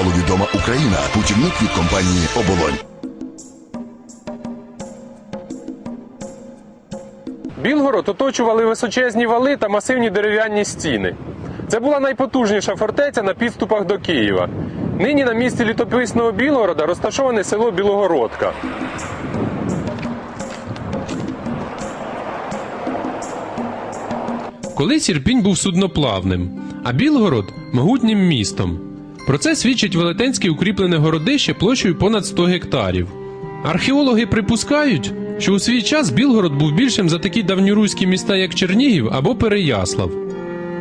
Маловідома Україна. Путівник від компанії Оболонь. Білгород оточували височезні вали та масивні дерев'яні стіни. Це була найпотужніша фортеця на підступах до Києва. Нині на місці літописного Білгорода розташоване село Білогородка. Колись Ірпінь був судноплавним, а Білгород могутнім містом. Про це свідчить велетенське укріплене городище площею понад 100 гектарів. Археологи припускають, що у свій час Білгород був більшим за такі давньоруські міста, як Чернігів або Переяслав.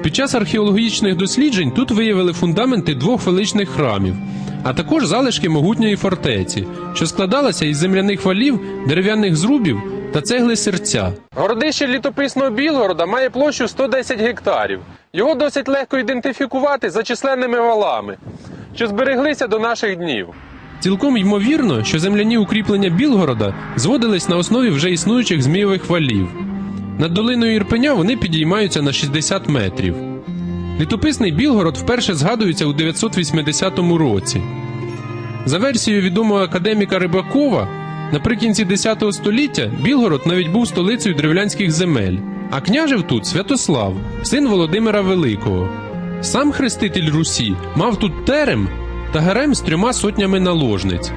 Під час археологічних досліджень тут виявили фундаменти двох величних храмів, а також залишки могутньої фортеці, що складалася із земляних валів, дерев'яних зрубів та цегли серця. Городище літописного Білгорода має площу 110 гектарів. Його досить легко ідентифікувати за численними валами, що збереглися до наших днів. Цілком ймовірно, що земляні укріплення Білгорода зводились на основі вже існуючих змієвих валів. Над долиною Ірпеня вони підіймаються на 60 метрів. Літописний Білгород вперше згадується у 980 році. За версією відомого академіка Рибакова, наприкінці X століття Білгород навіть був столицею древлянських земель, а княжив тут Святослав, син Володимира Великого. Сам хреститель Русі мав тут терем та гарем з трьома сотнями наложниць.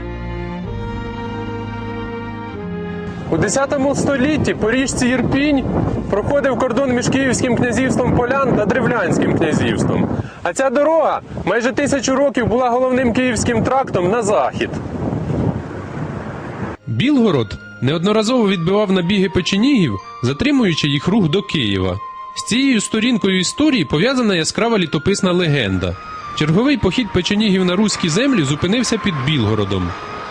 У X столітті по річці Ірпінь проходив кордон між Київським князівством Полян та Древлянським князівством. А ця дорога майже тисячу років була головним київським трактом на захід. Білгород неодноразово відбивав набіги печенігів, затримуючи їх рух до Києва. З цією сторінкою історії пов'язана яскрава літописна легенда. Черговий похід печенігів на руські землі зупинився під Білгородом.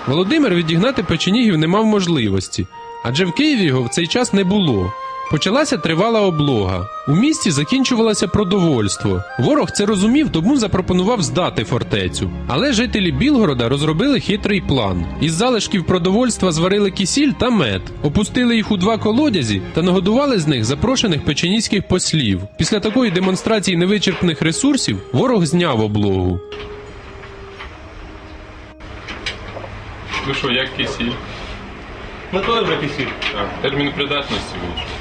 Володимир відігнати печенігів не мав можливості, адже в Києві його в цей час не було. Почалася тривала облога. У місті закінчувалося продовольство. Ворог це розумів, тому запропонував здати фортецю. Але жителі Білгорода розробили хитрий план. Із залишків продовольства зварили кисіль та мед, опустили їх у два колодязі та нагодували з них запрошених печеніських послів. Після такої демонстрації невичерпних ресурсів ворог зняв облогу. Ну що, як кисіль? Ми вже кисіль? Термін придатності вийшов.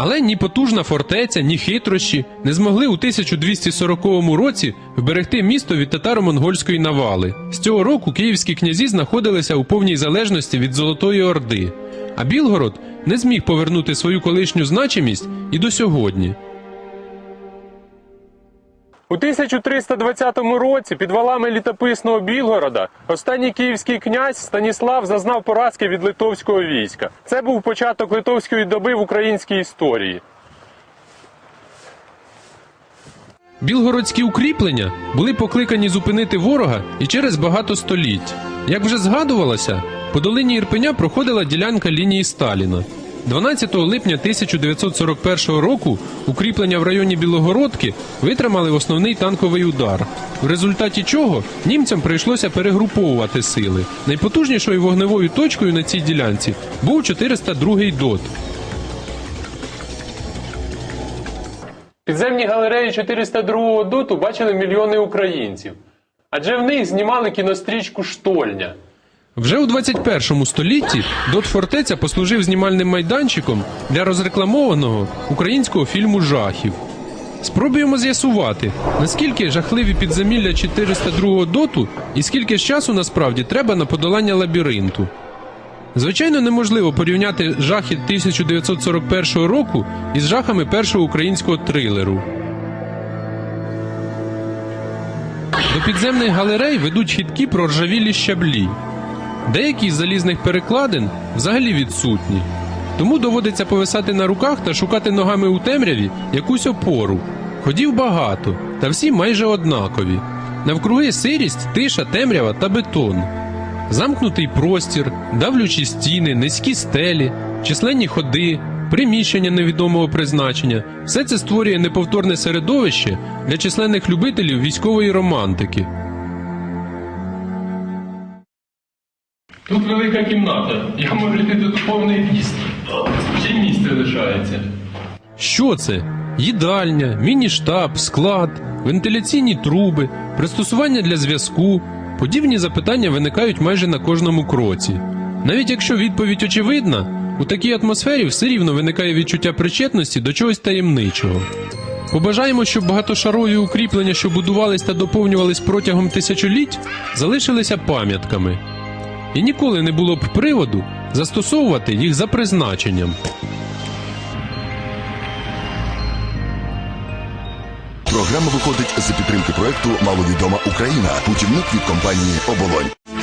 Але ні потужна фортеця, ні хитрощі не змогли у 1240 році вберегти місто від татаро-монгольської навали. З цього року київські князі знаходилися у повній залежності від Золотої Орди, а Білгород не зміг повернути свою колишню значимість і до сьогодні. У 1320 році під валами літописного Білгорода останній київський князь Станіслав зазнав поразки від литовського війська. Це був початок литовської доби в українській історії. Білгородські укріплення були покликані зупинити ворога і через багато століть. Як вже згадувалося, по долині Ірпеня проходила ділянка лінії Сталіна. 12 липня 1941 року укріплення в районі Білогородки витримали основний танковий удар, в результаті чого німцям прийшлося перегруповувати сили. Найпотужнішою вогневою точкою на цій ділянці був 402-й ДОТ. Підземні галереї 402-го доту бачили мільйони українців, адже в них знімали кінострічку Штольня. Вже у 21 столітті Дот Фортеця послужив знімальним майданчиком для розрекламованого українського фільму жахів. Спробуємо з'ясувати, наскільки жахливі підземілля 402-го доту і скільки ж часу насправді треба на подолання лабіринту. Звичайно, неможливо порівняти жахи 1941 року із жахами першого українського трилеру. До підземних галерей ведуть хідкі проржавілі щаблі. Деякі з залізних перекладин взагалі відсутні. Тому доводиться повисати на руках та шукати ногами у темряві якусь опору. Ходів багато, та всі майже однакові. Навкруги сирість, тиша, темрява та бетон. Замкнутий простір, давлючі стіни, низькі стелі, численні ходи, приміщення невідомого призначення все це створює неповторне середовище для численних любителів військової романтики. Тут велика кімната. Я можу йти тут повний піст. Ще місце лишається. Що це? їдальня, міні-штаб, склад, вентиляційні труби, пристосування для зв'язку. Подібні запитання виникають майже на кожному кроці. Навіть якщо відповідь очевидна, у такій атмосфері все рівно виникає відчуття причетності до чогось таємничого. Побажаємо, щоб багатошарові укріплення, що будувались та доповнювались протягом тисячоліть, залишилися пам'ятками. І ніколи не було б приводу застосовувати їх за призначенням. Програма виходить за підтримки проекту Маловідома Україна. Путівник від компанії Оболонь.